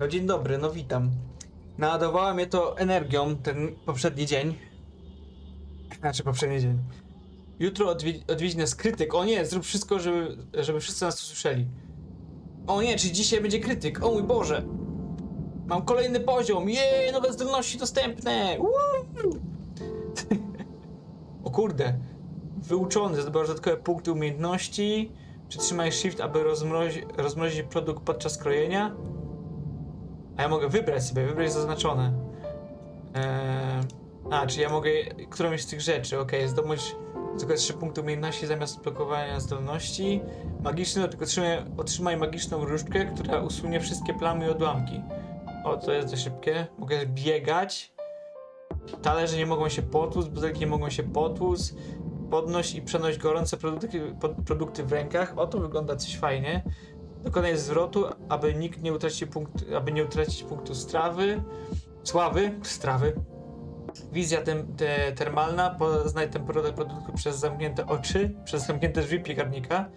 No dzień dobry, no witam. Naładowała mnie to energią ten poprzedni dzień. Znaczy poprzedni dzień. Jutro odwi odwiedzi nas krytyk. O nie, zrób wszystko, żeby, żeby wszyscy nas usłyszeli. O nie, czy dzisiaj będzie krytyk? O mój Boże! Mam kolejny poziom! Jej, nowe zdolności dostępne! O kurde. Wyuczony, zdobywasz dodatkowe punkty umiejętności. Przytrzymaj shift, aby rozmrozi rozmrozić produkt podczas krojenia. A ja mogę wybrać sobie, wybrać zaznaczone. Eee, a, czy ja mogę którąś z tych rzeczy, ok, zdobyć tylko 3 punkty umiejętności zamiast blokowania zdolności. Magiczny, tylko otrzymaj, otrzymaj magiczną różdżkę, która usunie wszystkie plamy i odłamki. O, to jest dość szybkie. Mogę biegać. Talerze nie mogą się potłuc, butelki nie mogą się potłuc. Podnoś i przenoś gorące produkty, produkty w rękach. O, to wygląda coś fajnie. Dokonaj zwrotu, aby nikt nie utracił punktu, aby nie utracić punktu strawy. Sławy, strawy. Wizja tem, te, termalna, poznaj temperaturę produktu przez zamknięte oczy, przez zamknięte drzwi piekarnika.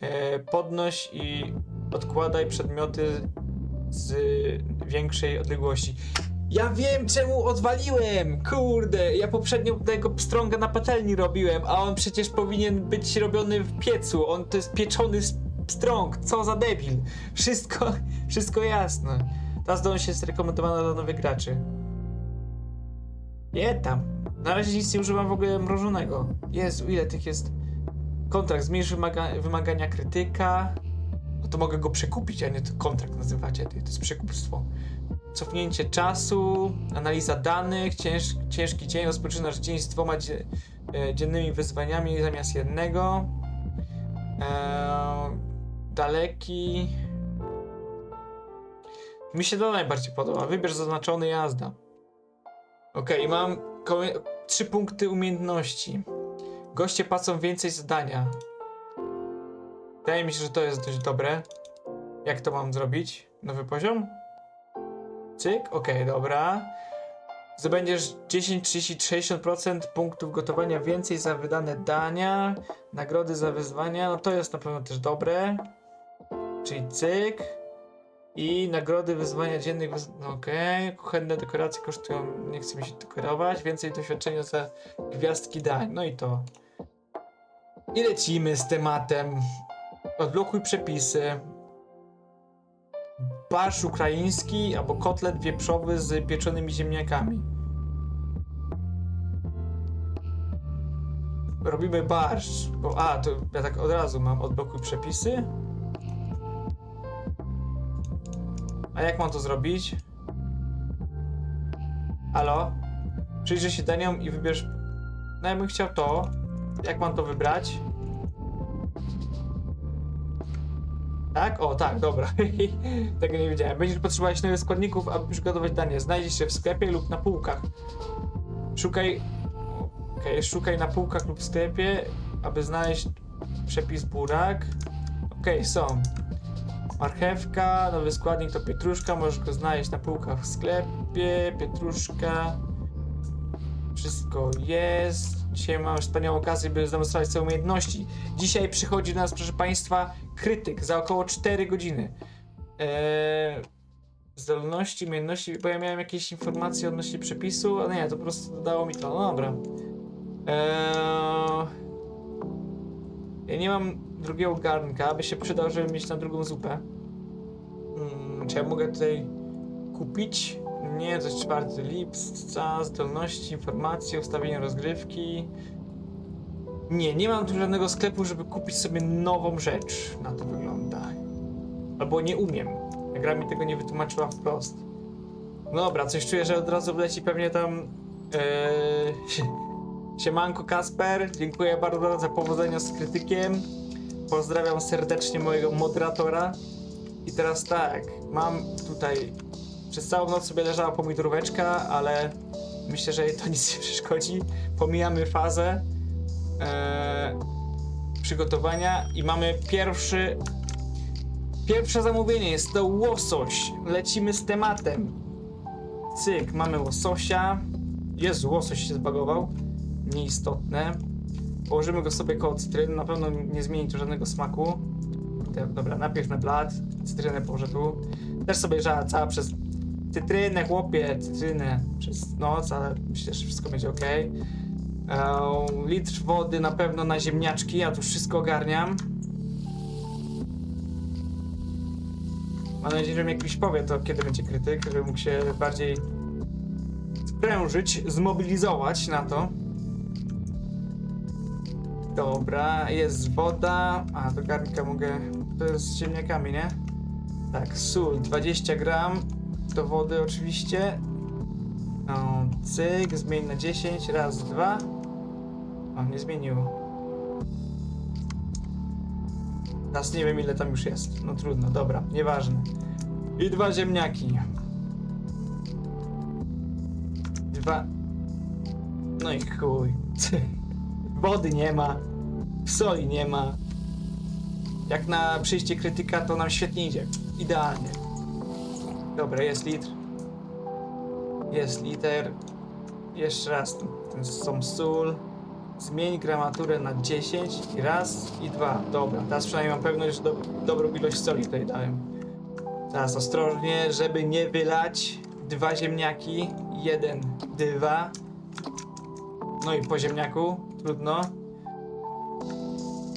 E, podnoś i odkładaj przedmioty z większej odległości. Ja wiem, czemu odwaliłem! Kurde, ja poprzednio tego pstrąga na patelni robiłem, a on przecież powinien być robiony w piecu. On to jest pieczony s- pstrąg. Co za debil. Wszystko, wszystko jasne. Ta zdolność jest rekomendowana dla nowych graczy. Nie tam. Na razie nic nie używam w ogóle mrożonego. Jezu, ile tych jest. Kontrakt, zmniejsz wymaga wymagania krytyka. No to mogę go przekupić, a nie to kontrakt nazywacie. To jest przekupstwo. Cofnięcie czasu, analiza danych, cięż, ciężki dzień, rozpoczynasz dzień z dwoma dzie, e, dziennymi wyzwaniami zamiast jednego. Eee, daleki. Mi się to najbardziej podoba. Wybierz zaznaczony jazda. Okej, mam trzy punkty umiejętności. Goście płacą więcej zadania. Wydaje mi się, że to jest dość dobre. Jak to mam zrobić? Nowy poziom? Cyk, okej, dobra. Zdobędziesz 10, 30, 60% punktów gotowania więcej za wydane dania, nagrody za wyzwania, no to jest na pewno też dobre. Czyli cyk. I nagrody wyzwania dziennych, wyz... no okej, kuchenne dekoracje kosztują, nie chcę mi się dekorować, więcej doświadczenia za gwiazdki dań, no i to. I lecimy z tematem. Odblokuj przepisy. Barsz ukraiński albo kotlet wieprzowy z pieczonymi ziemniakami. Robimy barszcz. Bo, a, to ja tak od razu mam odblokuj przepisy. A jak mam to zrobić? Halo? Przyjrzyj się daniom i wybierz... No ja bym chciał to. Jak mam to wybrać? Tak? O, tak, dobra. Tego nie wiedziałem. Będziesz potrzebować nowych składników, aby przygotować danie. Znajdziesz się w sklepie lub na półkach. Szukaj... Okej, szukaj na półkach lub w sklepie, aby znaleźć przepis burak. Okej, są. Marchewka, nowy składnik to pietruszka, możesz go znaleźć na półkach w sklepie, pietruszka. Wszystko jest. Dzisiaj mam wspaniałą okazję, by zdemonstrować swoje umiejętności. Dzisiaj przychodzi do nas, proszę Państwa, krytyk za około 4 godziny. Eee, zdolności, umiejętności, bo ja miałem jakieś informacje odnośnie przepisu, ale nie, to po prostu dodało mi to. No dobra. Eee, ja nie mam drugiego garnka, by się przydał, żeby mieć na drugą zupę. Hmm, czy ja mogę tutaj kupić? Nie, jest czwarty lipca, zdolności, informacje, ustawienie rozgrywki. Nie, nie mam tu żadnego sklepu, żeby kupić sobie nową rzecz. Na to wygląda. Albo nie umiem. Gra mi tego nie wytłumaczyła wprost. No dobra, coś czuję, że od razu wleci pewnie tam... Yy... Siemanko Kasper, dziękuję bardzo za powodzenia z krytykiem. Pozdrawiam serdecznie mojego moderatora. I teraz tak, mam tutaj. Przez całą noc sobie leżała pomidoróweczka, ale myślę, że jej to nic nie przeszkodzi. Pomijamy fazę e, przygotowania i mamy pierwszy. Pierwsze zamówienie jest to łosoś. Lecimy z tematem. Cyk, mamy łososia. Jezu, łosoś się zbagował. Nieistotne. Położymy go sobie koło cytryny, na pewno nie zmieni to żadnego smaku. Dobra, najpierw na blat, cytrynę położę tu. Też sobie leżała cała przez cytrynę, chłopie, cytrynę przez noc, ale myślę, że wszystko będzie ok. litr wody na pewno na ziemniaczki, ja tu wszystko ogarniam. Mam nadzieję, że mi jakiś powie to, kiedy będzie krytyk, żeby mógł się bardziej sprężyć, zmobilizować na to. Dobra, jest woda. A, do garnka mogę. To jest z ziemniakami, nie? Tak, sól 20 gram. Do wody oczywiście. No, cyk, zmień na 10. Raz, dwa. O, nie zmieniło. Teraz nie wiem ile tam już jest. No trudno, dobra, nieważne. I dwa ziemniaki. Dwa. No i chuj. Wody nie ma. Soli nie ma. Jak na przyjście krytyka, to nam świetnie idzie. Idealnie. Dobra, jest litr. Jest liter. Jeszcze raz ten, są sól. Zmień gramaturę na 10 i raz i dwa. Dobra, teraz przynajmniej mam pewność, że do, dobrą ilość soli tutaj dałem. Teraz ostrożnie, żeby nie wylać. Dwa ziemniaki, jeden, dwa. No i po ziemniaku, trudno.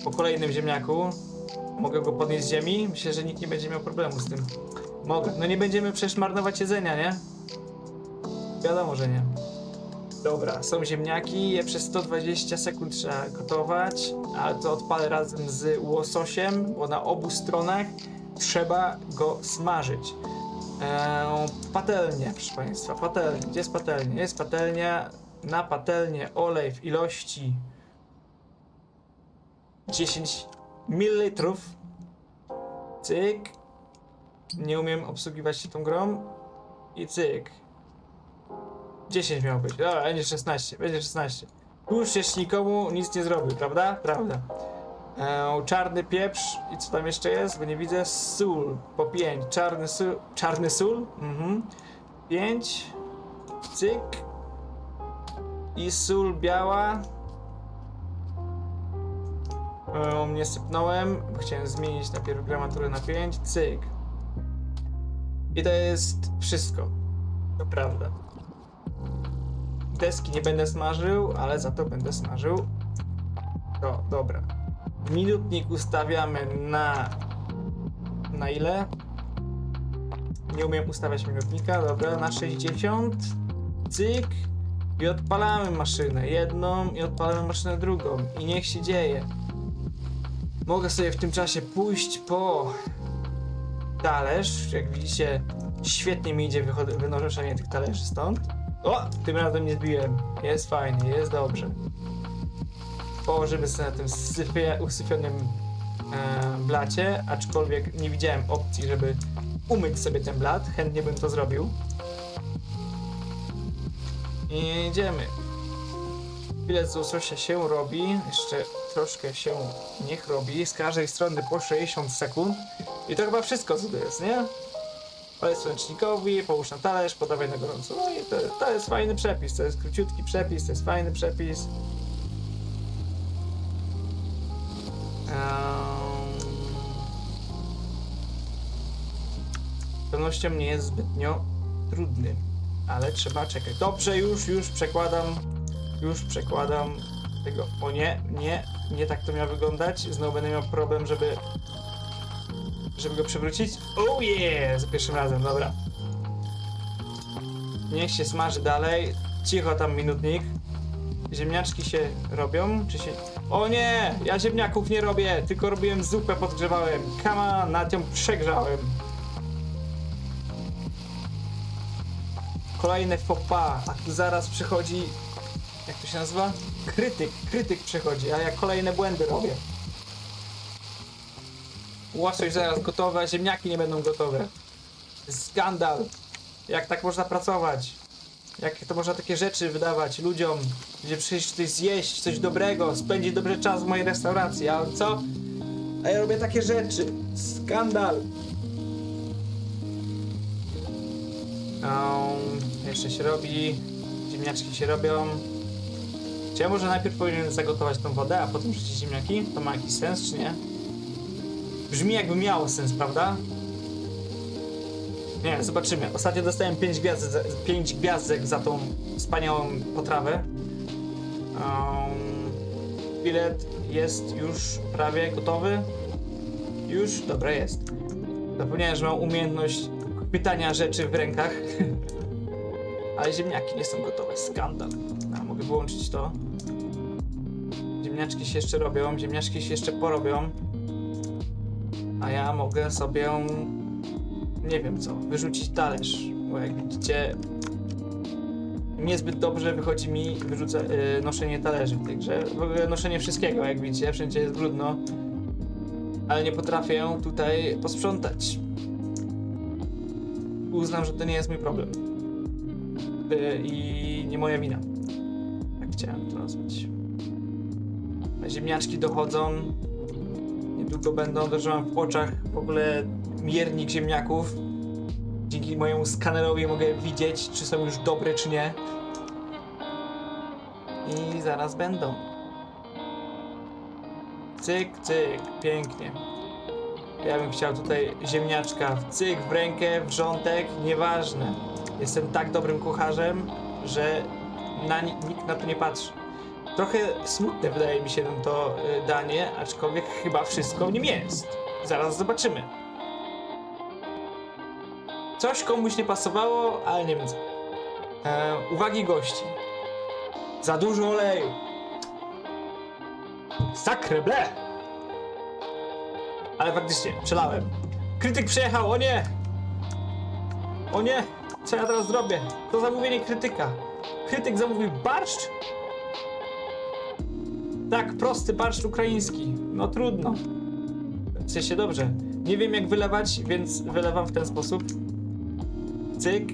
Po kolejnym ziemniaku. Mogę go podnieść z ziemi? Myślę, że nikt nie będzie miał problemu z tym. Mogę. No nie będziemy przecież marnować jedzenia, nie? Wiadomo, że nie. Dobra, są ziemniaki, je przez 120 sekund trzeba gotować, ale to odpalę razem z łososiem, bo na obu stronach trzeba go smażyć. Eee, patelnie, proszę Państwa, patelnie. Gdzie jest patelnia? Jest patelnia. Na patelnię olej w ilości 10 ml. Cyk. Nie umiem obsługiwać się tą grą. I cyk. 10 miało być. Dobra, będzie 16. Będzie 16. Już jeszcze nikomu nic nie zrobił, prawda? Prawda. E, czarny pieprz i co tam jeszcze jest? Bo nie widzę. Sól po 5. Czarny sól. Czarny sól? Mhm. 5. Cyk. I sól biała. E, nie sypnąłem, chciałem zmienić najpierw gramaturę na 5. Cyk. I to jest wszystko. To prawda. Deski nie będę smażył, ale za to będę smażył. To, dobra. Minutnik ustawiamy na... Na ile? Nie umiem ustawiać minutnika, dobra, na 60. Cyk. I odpalamy maszynę jedną i odpalamy maszynę drugą. I niech się dzieje. Mogę sobie w tym czasie pójść po talerz. Jak widzicie, świetnie mi idzie wynoszenie tych talerzy stąd. O! Tym razem nie zbiłem. Jest fajnie, jest dobrze. Położymy sobie na tym syfie, usyfionym e, blacie, aczkolwiek nie widziałem opcji, żeby umyć sobie ten blat. Chętnie bym to zrobił. I jedziemy. Chwilę z łososia się robi, jeszcze troszkę się niech robi. Z każdej strony po 60 sekund. I to chyba wszystko, co to jest, nie? Olej słonecznikowi, połóż na talerz, podawaj na gorąco. No i to, to jest fajny przepis, to jest króciutki przepis, to jest fajny przepis. Z pewnością nie jest zbytnio trudny, ale trzeba czekać. Dobrze, już, już przekładam, już przekładam tego. O nie, nie, nie tak to miało wyglądać. Znowu będę miał problem, żeby żeby go przewrócić? Oh yeah! Za pierwszym razem, dobra. Niech się smaży dalej. Cicho tam minutnik. Ziemniaczki się robią, czy się... O nie! Ja ziemniaków nie robię, tylko robiłem zupę, podgrzewałem. Kama, nad ją przegrzałem. Kolejne faux pas, a tu zaraz przychodzi... Jak to się nazywa? Krytyk, krytyk przychodzi, a ja kolejne błędy robię. Łosoś zaraz gotowe, ziemniaki nie będą gotowe. Skandal. Jak tak można pracować? Jak to można takie rzeczy wydawać ludziom, gdzie przyjść coś zjeść, coś dobrego, spędzić dobry czas w mojej restauracji, a co? A ja robię takie rzeczy. Skandal. Um, jeszcze się robi. Ziemniaczki się robią. Czy ja może najpierw powinien zagotować tą wodę, a potem rzucić ziemniaki? To ma jakiś sens, czy nie? Brzmi jakby miało sens, prawda? Nie, zobaczymy. Ostatnio dostałem 5 gwiazdek, za- pięć gwiazdek za tą wspaniałą potrawę. Um, bilet jest już prawie gotowy. Już? Dobra, jest. Zapomniałem, że mam umiejętność pytania rzeczy w rękach. Ale ziemniaki nie są gotowe. Skandal. A, mogę wyłączyć to. Ziemniaczki się jeszcze robią, ziemniaczki się jeszcze porobią. A ja mogę sobie, nie wiem co, wyrzucić talerz. Bo jak widzicie, niezbyt dobrze wychodzi mi wyrzuca, y, noszenie talerzy w tej grze. W ogóle noszenie wszystkiego, jak widzicie, wszędzie jest brudno. Ale nie potrafię tutaj posprzątać. Uznam, że to nie jest mój problem. Y, I nie moja wina. Tak chciałem to nazwać. Ziemniaczki dochodzą. Niedługo będą, dożyłam w oczach w ogóle miernik ziemniaków. Dzięki mojemu skanerowi mogę widzieć, czy są już dobre, czy nie. I zaraz będą. Cyk, cyk, pięknie. Ja bym chciał tutaj ziemniaczka w cyk, w rękę, wrzątek, nieważne. Jestem tak dobrym kucharzem, że na, ni- nikt na to nie patrzy. Trochę smutne wydaje mi się to y, danie, aczkolwiek chyba wszystko w nim jest. Zaraz zobaczymy. Coś komuś nie pasowało, ale nie wiem. E, uwagi gości. Za dużo oleju. Sakre ble! Ale faktycznie, przelałem. Krytyk przyjechał, o nie! O nie! Co ja teraz zrobię? To zamówienie krytyka. Krytyk zamówił barszcz? Tak, prosty barszcz ukraiński. No trudno. W sensie dobrze. Nie wiem jak wylewać, więc wylewam w ten sposób. Cyk.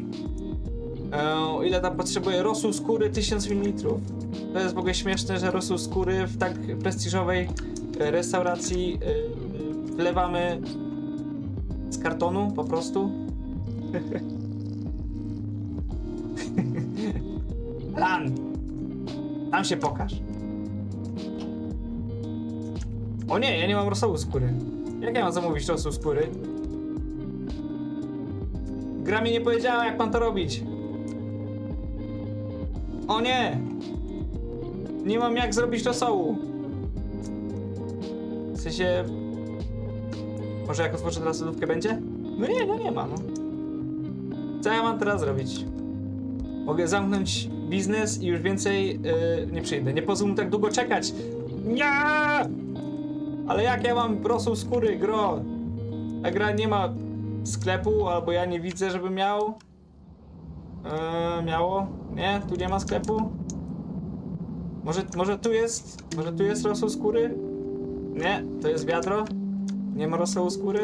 E, ile tam potrzebuję? Rosół skóry 1000 ml. To jest w ogóle śmieszne, że rosół skóry w tak prestiżowej e, restauracji e, wlewamy z kartonu po prostu. Lan! Tam się pokaż. O nie, ja nie mam rosołu skóry. Jak ja mam zamówić rosół skóry? Gra mi nie powiedziała, jak mam to robić. O nie! Nie mam jak zrobić rosołu. W sensie... Może jak otworzę teraz lodówkę będzie? No nie, no nie ma, no. Co ja mam teraz zrobić? Mogę zamknąć biznes i już więcej yy, nie przyjdę. Nie pozwól mu tak długo czekać. Nie! Ale jak ja mam rosół skóry, gro? Ta gra nie ma sklepu, albo ja nie widzę, żeby miał. Eee, miało? Nie, tu nie ma sklepu. Może, może tu jest? Może tu jest rosół skóry? Nie, to jest wiadro. Nie ma rosołu skóry.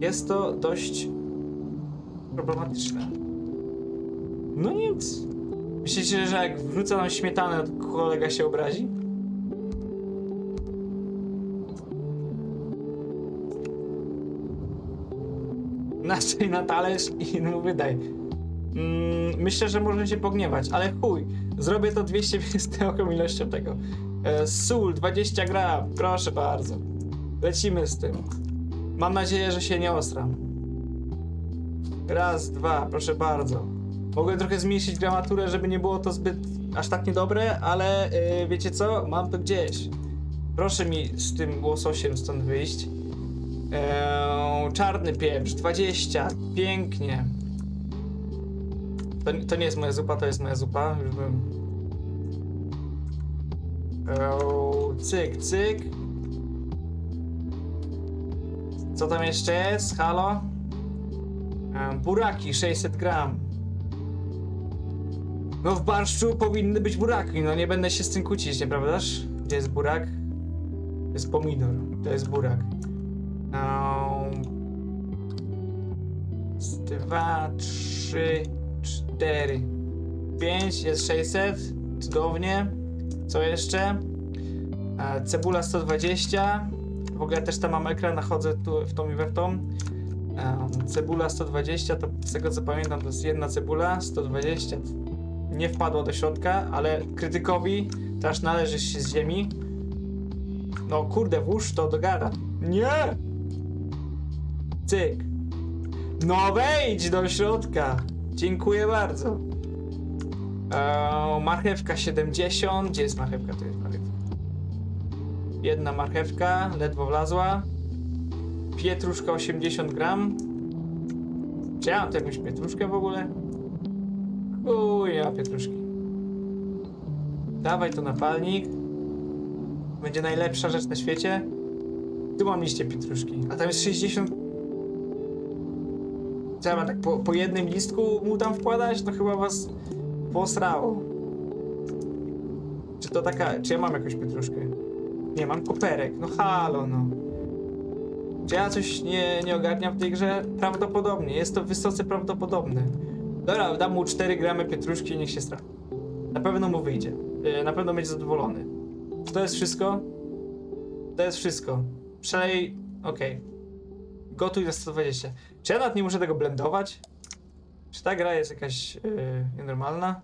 Jest to dość problematyczne. No nic. Myślicie, że jak wrzucę nam śmietanę, to kolega się obrazi? Naczyj na talerz i mu wydaj. Mm, myślę, że może się pogniewać, ale chuj. Zrobię to 200 z ilością tego. E, sól 20 gram, proszę bardzo. Lecimy z tym. Mam nadzieję, że się nie ostram. Raz, dwa, proszę bardzo. Mogłem trochę zmniejszyć gramaturę, żeby nie było to zbyt aż tak niedobre, ale yy, wiecie co? Mam to gdzieś. Proszę mi z tym łososiem stąd wyjść. Eee, czarny pieprz, 20. Pięknie. To, to nie jest moja zupa, to jest moja zupa. Już bym... Eee, cyk, cyk. Co tam jeszcze jest? Halo? Buraki, 600 gram. No w barszczu powinny być buraki, no nie będę się z tym kłócić, nieprawdaż? Gdzie jest burak? To jest pomidor, to jest burak. Um, z dwa, trzy, cztery, pięć, jest 600, cudownie. Co jeszcze? E, cebula 120. W ogóle też tam mam ekran, nachodzę tu w tą i we w tą. Cebula 120, to z tego co pamiętam to jest jedna cebula, 120 nie wpadło do środka, ale krytykowi też należy się z ziemi. No kurde, włóż to do gara. Nie! Cyk. No wejdź do środka. Dziękuję bardzo. Eee, marchewka 70. Gdzie jest marchewka? Tu jest marchewka. Jedna marchewka, ledwo wlazła. Pietruszka 80 gram. Czy ja mam tu jakąś pietruszkę w ogóle? Uja, pietruszki. Dawaj to na palnik. Będzie najlepsza rzecz na świecie. Tu mam liście pietruszki, a tam jest 60. Co ja mam tak po, po jednym listku mu tam wkładać? To chyba was posrało. Czy to taka. Czy ja mam jakąś pietruszkę? Nie, mam koperek. No halo, no. Czy ja coś nie, nie ogarniam w tej grze? Prawdopodobnie. Jest to wysoce prawdopodobne. Dobra, dam mu 4 gramy pietruszki i niech się stra. Na pewno mu wyjdzie. Yy, Na pewno będzie zadowolony. Czy to jest wszystko? To jest wszystko. Przelej. Okej. Gotuj na 120. Czy ja nawet nie muszę tego blendować? Czy ta gra jest jakaś yy, nienormalna?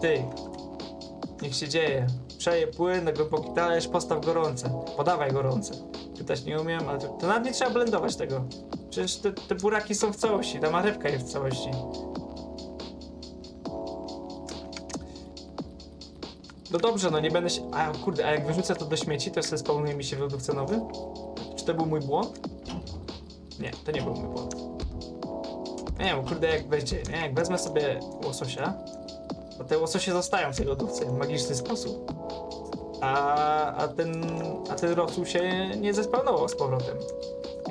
Ty. Niech się dzieje. Przeje płyn na głęboki talerz, postaw gorące. Podawaj gorące. Pytać nie umiem, ale to, to nawet nie trzeba blendować tego. Przecież te, te buraki są w całości, ta marchewka jest w całości. No dobrze, no nie będę się... A kurde, a jak wyrzucę to do śmieci, to sobie spełnuje mi się w lodówce nowy? Czy to był mój błąd? Nie, to nie był mój błąd. Nie wiem, kurde, jak będzie, nie? Jak wezmę sobie łososia, to te łososie zostają w tej lodówce w magiczny sposób. A, a, ten, a ten rosół się nie zespawnował z powrotem.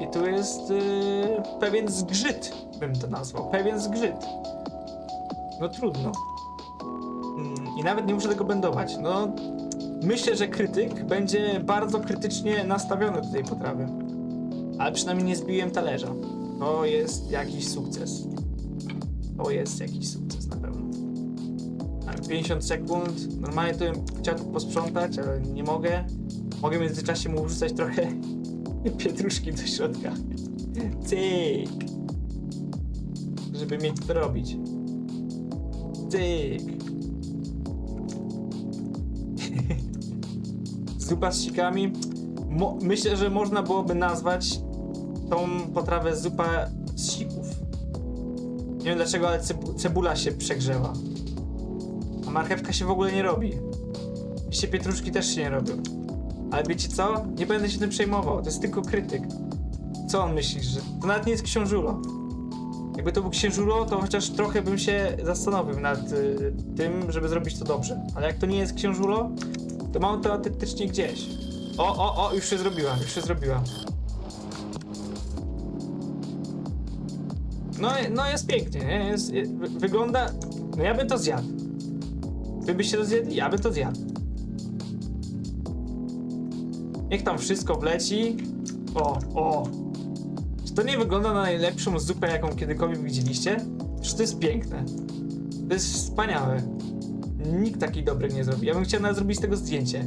I tu jest yy, pewien zgrzyt, bym to nazwał. Pewien zgrzyt. No trudno. I nawet nie muszę tego blendować. No, myślę, że krytyk będzie bardzo krytycznie nastawiony do tej potrawy. Ale przynajmniej nie zbiłem talerza. To jest jakiś sukces. To jest jakiś sukces na pewno. Tak, 50 sekund. Normalnie to bym chciał to posprzątać, ale nie mogę. Mogę w międzyczasie mu wrzucać trochę pietruszki do środka. Cyk! Żeby mieć to robić. Cyk! Zupa z sikami. Mo- myślę, że można byłoby nazwać tą potrawę zupa z sików. Nie wiem dlaczego, ale cebu- cebula się przegrzewa. A marchewka się w ogóle nie robi. Liście pietruszki też się nie robią. Ale wiecie co? Nie będę się tym przejmował. To jest tylko krytyk. Co on myśli, że to nawet nie jest książulo? Jakby to był księżulo, to chociaż trochę bym się zastanowił nad y, tym, żeby zrobić to dobrze. Ale jak to nie jest księżulo, to mam to autentycznie gdzieś. O, o, o, już się zrobiła, już się zrobiła. No, no jest pięknie, nie? Jest, wy- wygląda... No ja bym to zjadł. Wy byście to zjedli? Ja bym to zjadł. Niech tam wszystko wleci. O, o. Czy to nie wygląda na najlepszą zupę, jaką kiedykolwiek widzieliście? Czy to jest piękne? To jest wspaniałe. Nikt takiej dobrej nie zrobi. Ja bym chciał nawet zrobić z tego zdjęcie.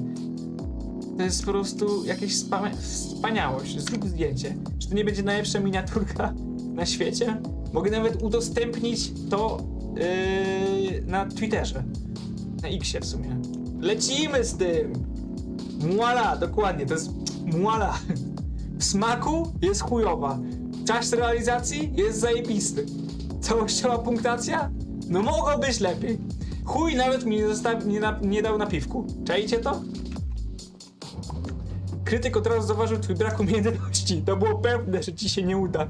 To jest po prostu wspania- wspaniałość. Zrób zdjęcie. Czy to nie będzie najlepsza miniaturka na świecie? Mogę nawet udostępnić to yy, na Twitterze. Na Xie w sumie. Lecimy z tym! Muala, dokładnie, to jest muala. W smaku jest chujowa. Czas realizacji jest zajebisty. Całościowa punktacja? No mogło być lepiej. Chuj nawet mi nie, zostawi, nie, na, nie dał napiwku. Czajcie to? Krytyk od razu zauważył twój brak umiejętności. To było pewne, że ci się nie uda.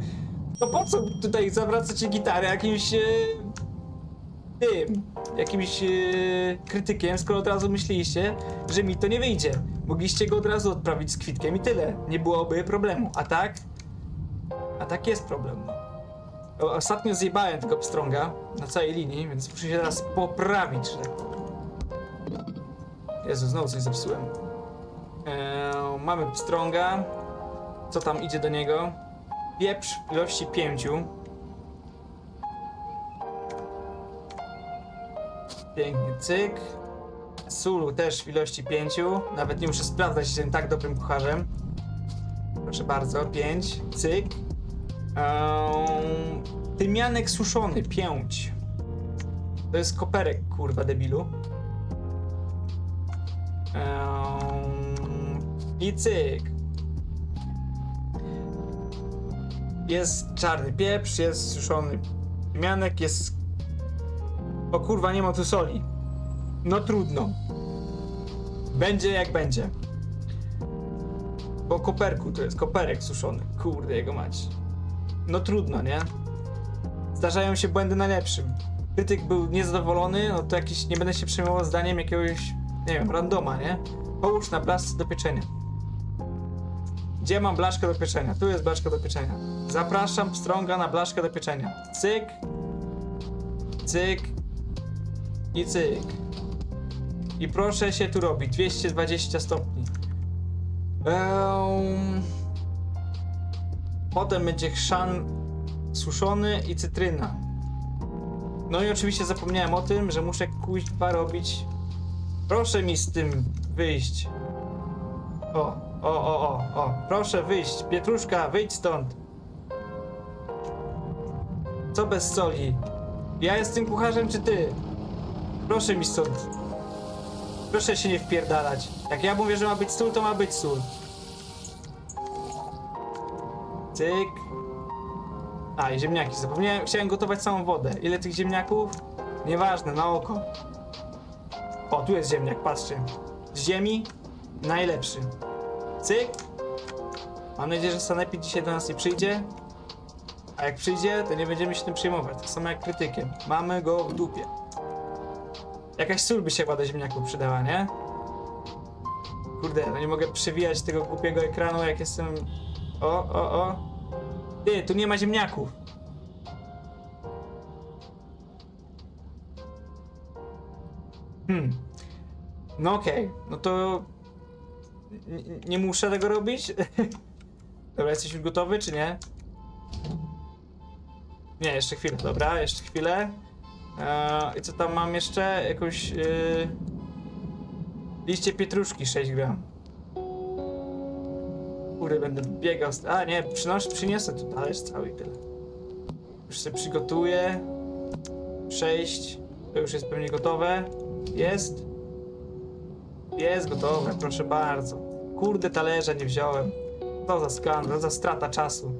To po co tutaj zawracacie gitarę jakimś... E, tym, jakimś e, krytykiem, skoro od razu myśleliście, że mi to nie wyjdzie. Mogliście go od razu odprawić z kwitkiem i tyle. Nie byłoby problemu. A tak? A tak jest problem. Ostatnio zjebałem tego pstrąga na całej linii, więc muszę się teraz poprawić, że tak. Jezu, znowu coś zepsułem. Eee, mamy pstrąga. Co tam idzie do niego? Pieprz w ilości pięciu. Pięknie, cyk. Sulu też w ilości pięciu. Nawet nie muszę sprawdzać, jestem tak dobrym kucharzem. Proszę bardzo, pięć, cyk. Um, tymianek suszony, pięć. To jest koperek, kurwa, debilu. Ehm, I cyk. Jest czarny pieprz, jest suszony mianek, jest... O kurwa, nie ma tu soli. No trudno. Będzie jak będzie. Po koperku to jest, koperek suszony. Kurde, jego mać. No trudno, nie? Zdarzają się błędy najlepszym. Krytyk był niezadowolony, no to jakiś, nie będę się przejmował zdaniem jakiegoś, nie wiem, randoma, nie? Połóż na blaszce do pieczenia. Gdzie mam blaszkę do pieczenia? Tu jest blaszka do pieczenia. Zapraszam pstrąga na blaszkę do pieczenia. Cyk, cyk i cyk. I proszę się tu robić. 220 stopni. Ehm... Potem będzie chrzan suszony i cytryna. No i oczywiście zapomniałem o tym, że muszę kuźwa robić. Proszę mi z tym wyjść. O, o, o, o, o. Proszę wyjść. Pietruszka, wyjdź stąd. Co bez soli? Ja jestem kucharzem czy ty? Proszę mi stąd. Proszę się nie wpierdalać. Jak ja mówię, że ma być sól, to ma być sól. Cyk. A, i ziemniaki. Zapomniałem, chciałem gotować samą wodę. Ile tych ziemniaków? Nieważne, na oko. O, tu jest ziemniak, patrzcie. Z ziemi najlepszy. Cyk. Mam nadzieję, że Sanepid dzisiaj do nas nie przyjdzie. A jak przyjdzie, to nie będziemy się tym przejmować. Tak samo jak krytykiem. Mamy go w dupie. Jakaś sól by się do ziemniaków przydała, nie? Kurde, no nie mogę przewijać tego głupiego ekranu, jak jestem... O, o, o. Ty, tu nie ma ziemniaków. Hmm. No okej, no to... Nie muszę tego robić? Dobra, jesteś już gotowy, czy nie? Nie, jeszcze chwilę, dobra, jeszcze chwilę. Eee, I co tam mam jeszcze? Jakąś... Yy... Liście pietruszki 6 gram. Będę biegał. A nie, przynoszę, przyniosę tu talerz cały i tyle. Już sobie przygotuję. 6. To już jest pewnie gotowe. Jest. Jest gotowe, proszę bardzo. Kurde, talerza nie wziąłem. To za skandal, za strata czasu.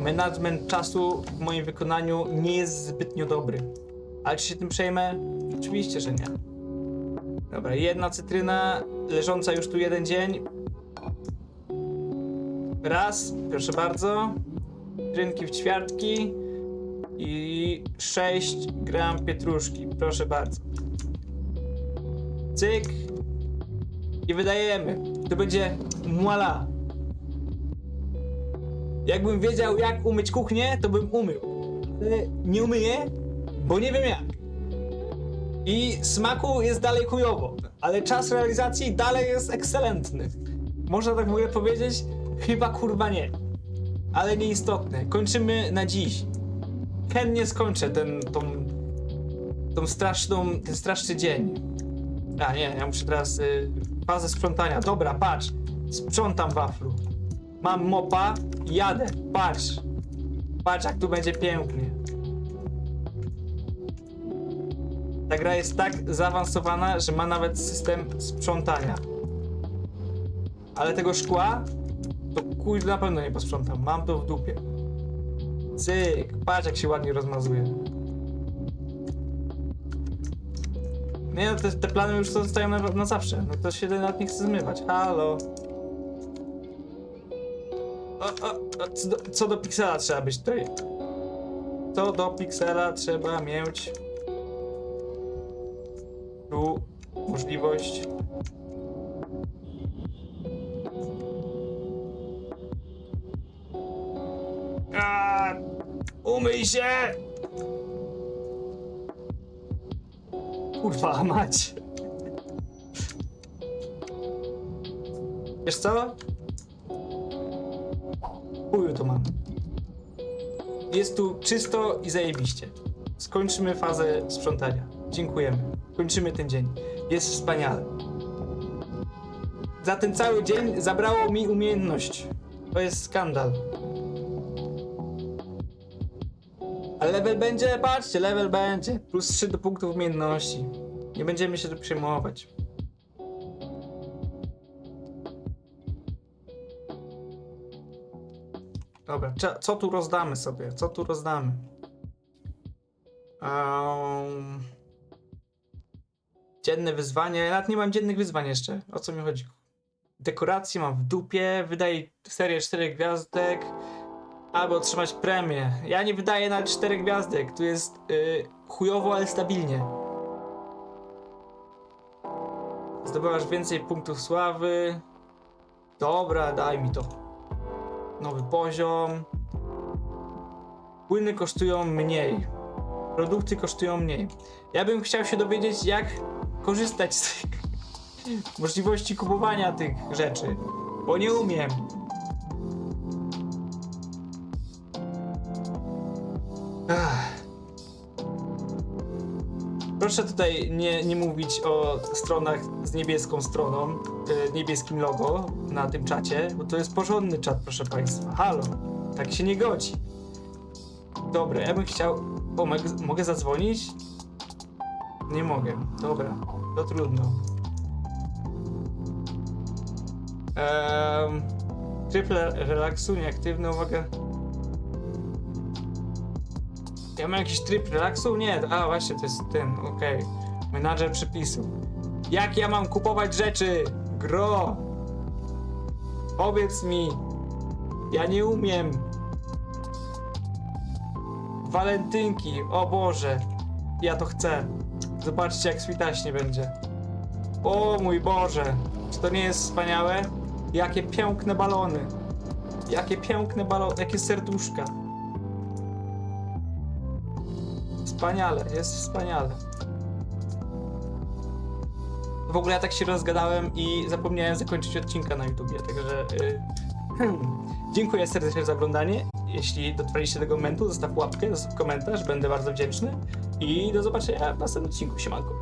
Management czasu w moim wykonaniu nie jest zbytnio dobry. Ale czy się tym przejmę? Oczywiście, że nie. Dobra, jedna cytryna leżąca już tu jeden dzień. Raz, proszę bardzo. Cytrynki w ćwiartki. I 6 gram pietruszki, proszę bardzo. Cyk. I wydajemy. To będzie muala. Jakbym wiedział, jak umyć kuchnię, to bym umył. Ale nie umyję, bo nie wiem jak. I smaku jest dalej chujowo, ale czas realizacji dalej jest ekscelentny. Można tak ogóle powiedzieć? Chyba kurwa nie. Ale nieistotne. Kończymy na dziś. Chętnie skończę ten, tą, tą straszną, ten straszny dzień. A nie, ja muszę teraz y, fazę sprzątania. Dobra, patrz. Sprzątam waflu. Mam mopa, jadę. Patrz. Patrz jak tu będzie pięknie. Ta gra jest tak zaawansowana, że ma nawet system sprzątania. Ale tego szkła kuj na pewno nie posprzątam. Mam to w dupie. Cyk, patrz jak się ładnie rozmazuje. Nie no, te, te plany już zostają na, na zawsze. No to się nawet nie chce zmywać. Halo. O, o, o, co, do, co do piksela trzeba być tutaj? Co do piksela trzeba mieć tu możliwość umyj się! Kurwa mać. Wiesz co? Chuju to mam. Jest tu czysto i zajebiście. Skończymy fazę sprzątania. Dziękujemy. Kończymy ten dzień. Jest wspaniale. Za ten cały dzień zabrało mi umiejętność. To jest skandal. Level będzie? Patrzcie, level będzie. Plus 3 do punktów umiejętności. Nie będziemy się tu przejmować. Dobra, co tu rozdamy sobie? Co tu rozdamy? Um, dzienne wyzwanie. Ja nawet nie mam dziennych wyzwań jeszcze. O co mi chodzi? Dekoracje mam w dupie. Wydaję serię 4 gwiazdek. Albo otrzymać premię. Ja nie wydaję nawet 4 gwiazdek. Tu jest y, chujowo, ale stabilnie. Zdobywasz więcej punktów sławy. Dobra, daj mi to. Nowy poziom. Płyny kosztują mniej. Produkty kosztują mniej. Ja bym chciał się dowiedzieć, jak korzystać z tych możliwości kupowania tych rzeczy. Bo nie umiem. Ach. Proszę tutaj nie, nie mówić o stronach z niebieską stroną, e, niebieskim logo na tym czacie, bo to jest porządny czat, proszę Państwa. Halo, tak się nie godzi. Dobra, ja bym chciał. O, mogę, zadzwonić? Nie mogę. Dobra, to trudno. Ehm, tryb re- relaksu, nieaktywny, uwaga. Ja mam jakiś tryb relaksu? Nie, a właśnie, to jest ten, okej. Menadżer przepisów. Jak ja mam kupować rzeczy? Gro! Powiedz mi. Ja nie umiem. Walentynki, o Boże. Ja to chcę. Zobaczcie, jak switaśnie będzie. O mój Boże. Czy to nie jest wspaniałe? Jakie piękne balony. Jakie piękne balony, jakie serduszka. Wspaniale, jest wspaniale. W ogóle ja tak się rozgadałem i zapomniałem zakończyć odcinka na YouTubie, także y, dziękuję serdecznie za oglądanie. Jeśli dotrwaliście do tego momentu, zostaw łapkę, zostaw komentarz, będę bardzo wdzięczny i do zobaczenia w następnym odcinku. Siemanko.